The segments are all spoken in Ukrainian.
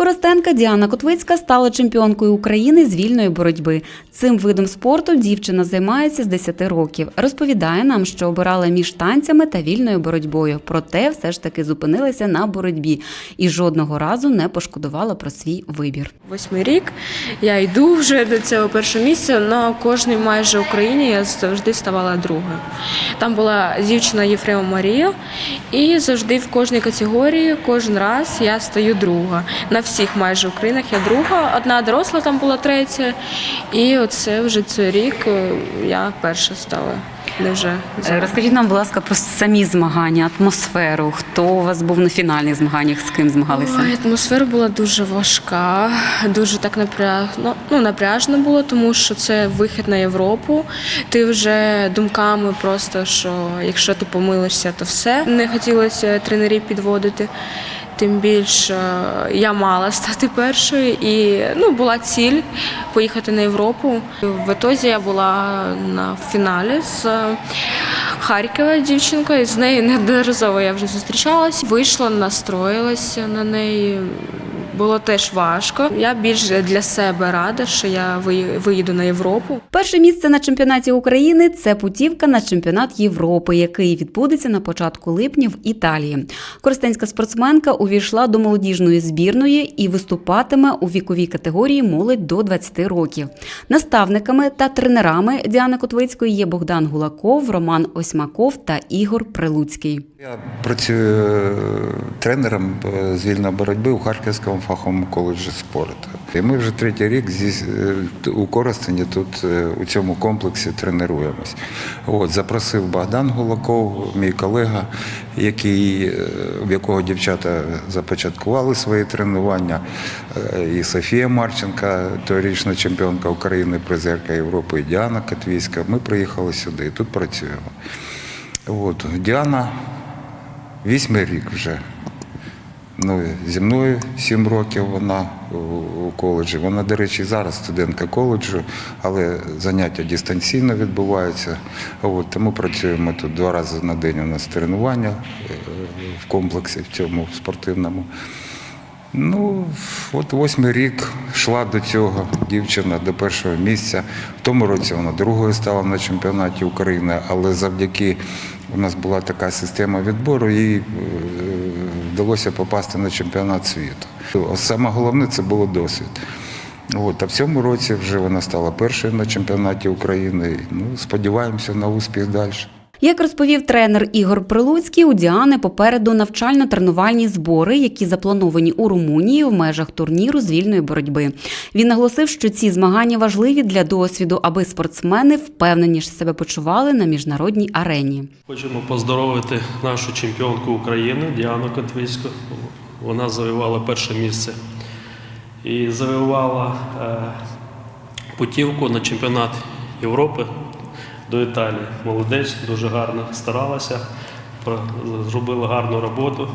Коростенка Діана Котвицька стала чемпіонкою України з вільної боротьби. Цим видом спорту дівчина займається з 10 років. Розповідає нам, що обирала між танцями та вільною боротьбою. Проте все ж таки зупинилася на боротьбі і жодного разу не пошкодувала про свій вибір. Восьмий рік я йду вже до цього першого місця. На кожній майже Україні я завжди ставала другою. Там була дівчина Єфрема Марія, і завжди в кожній категорії, кожен раз я стаю друга. На всіх майже Українах я друга. Одна доросла там була третя. І оце вже цей рік е, я перша стала. Не вже Е, Розкажіть нам, будь ласка, про самі змагання, атмосферу. Хто у вас був на фінальних змаганнях, з ким змагалися? Ой, атмосфера була дуже важка, дуже так напряжно. Ну, напряжно було, тому що це вихід на Європу. Ти вже думками просто, що якщо ти помилишся, то все. Не хотілося тренерів підводити. Тим більше я мала стати першою, і ну, була ціль поїхати на Європу. В етозі я була на фіналі з Харкова дівчинкою, з нею неодноразово я вже зустрічалась. Вийшла, настроїлася на неї. Було теж важко. Я більш для себе рада, що я виї- виїду на Європу. Перше місце на чемпіонаті України це путівка на чемпіонат Європи, який відбудеться на початку липня в Італії. Коростенська спортсменка увійшла до молодіжної збірної і виступатиме у віковій категорії молодь до 20 років. Наставниками та тренерами Діани Котвицької є Богдан Гулаков, Роман Осьмаков та Ігор Прилуцький. Я працюю е, тренером е, з вільної боротьби у Харківському фаховому коледжі спорту. І ми вже третій рік е, у Коростені тут е, у цьому комплексі тренуємось. От, запросив Богдан Гулаков, мій колега, який, е, в якого дівчата започаткували свої тренування. е, І Софія Марченка, торічна чемпіонка України, призерка Європи, і Діана Катвійська. Ми приїхали сюди і тут працюємо. От, Діана Вісьмий рік вже. Ну, зі мною сім років вона у, коледжі. Вона, до речі, зараз студентка коледжу, але заняття дистанційно відбуваються. От, тому працюємо тут два рази на день. У нас тренування е, в комплексі в цьому спортивному. Ну, от восьмий рік йшла до цього дівчина до першого місця. В тому році вона другою стала на чемпіонаті України, але завдяки у нас була така система відбору, їй вдалося попасти на чемпіонат світу. Саме головне це було досвід. От, а в цьому році вже вона стала першою на чемпіонаті України. Ну, сподіваємося на успіх далі. Як розповів тренер Ігор Прилуцький, у Діани попереду навчально-тренувальні збори, які заплановані у Румунії в межах турніру з вільної боротьби. Він наголосив, що ці змагання важливі для досвіду, аби спортсмени впевненіше себе почували на міжнародній арені. Хочемо поздоровити нашу чемпіонку України Діану Котвицьку. Вона завоювала перше місце і завоювала е, путівку на чемпіонат Європи до Італії. Молодець, дуже гарно старалася, зробила гарну роботу,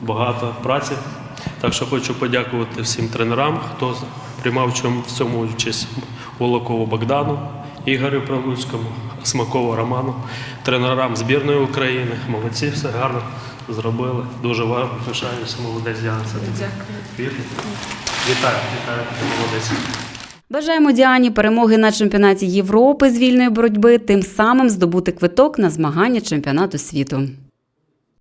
багато праці. Так що хочу подякувати всім тренерам, хто приймав в цьому- участь Волокову Богдану, Ігорю Прилуцькому, Смакову Роману, тренерам збірної України. Молодці, все гарно зробили. Дуже вам пишаюся, молодець Дякую. Вітаю, вітаю, молодець. Бажаємо Діані перемоги на чемпіонаті Європи з вільної боротьби, тим самим здобути квиток на змагання чемпіонату світу.